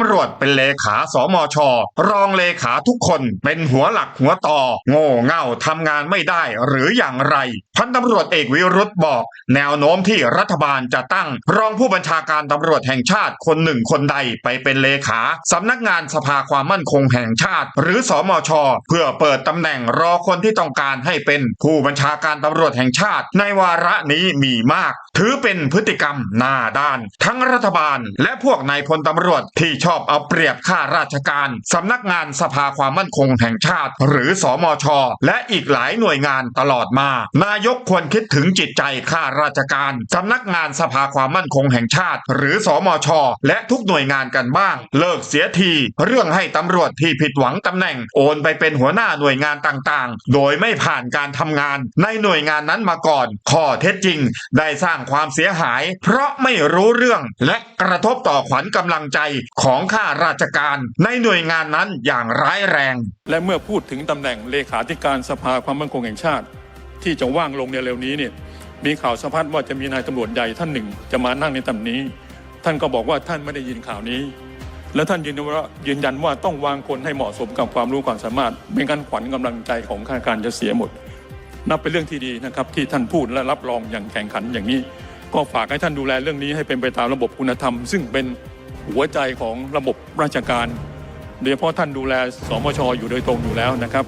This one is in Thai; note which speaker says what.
Speaker 1: ำรวจเป็นเลขาสมช รองเลขาทุกคนเป็นหัวหลักหัวต่อ โง่เง่าทำงานไม่ได้หรืออย่างไร พันตำรวจเอกวิรุธบอก แนวโน้มที่รัฐบาลจะตั้ง รองผู้บัญชาการตำรวจแห่งชาติคนหนึ่งคนใดไปเป็นเลขาสำนักงานสภาความมั่นคงแห่งชาติ หรือสมช เพื่อเปิดตำแหน่งรอคนที่ต้องการให้เป็นผู้บัญชาการตำรวจแห่งชาติ ในวาระนี้มีมาก ถือเป็นพฤติกรรมหน้าด้าน ทั้งรัฐบาลและพวกนายพลตำรวจที่ชอบเอาเปรียบข้าราชการสำนักงานสภาความมั่นคงแห่งชาติ หรือสมช และอีกหลายหน่วยงานตลอดมา นายกควรคิดถึงจิตใจข้าราชการสำนักงานสภาความมั่นคงแห่งชาติ หรือสมช และทุกหน่วยงานกันบ้าง เลิกเสียที เรื่องให้ตำรวจที่ผิดหวังตำแหน่งโอนไปเป็นหัวหน้าหน่วยงานต่างๆ โดยไม่ผ่านการทำงาน ในหน่วยงานนั้นมาก่อน ข้อเท็จจริง ได้สร้างความเสียหาย เพราะไม่รู้เรื่องและกระทบต่อขวัญกำลังใจของของข้าราชการ ในหน่วยงานนั้นอย่างร้ายแรง
Speaker 2: และเมื่อพูดถึงตำแหน่งเลขาธิการสภาความมั่นคงแห่งชาติ ที่จะว่างลงในเร็วนี้เนี่ยมีข่าวสะพัดว่าจะมีนายตำรวจใหญ่ท่านหนึ่ง จะมานั่งในตำแหน่งนี้ ท่านก็บอกว่าท่านไม่ได้ยินข่าวนี้ และท่านยืนยันว่ายืนยันว่าต้องวางคนให้เหมาะสมกับความรู้ความสามารถไม่งั้นขวัญกำลังใจของข้าราชการจะเสียหมด นับเป็นเรื่องที่ดีนะครับที่ท่านพูดและรับรองอย่างแข่งขันอย่างนี้ ก็ฝากให้ท่านดูแลเรื่องนี้ให้เป็นไปตามระบบคุณธรรม ซึ่งเป็น หัวใจของระบบราชการโดยเฉพาะท่านดูแลสมชอยู่โดยตรงอยู่แล้วนะครับ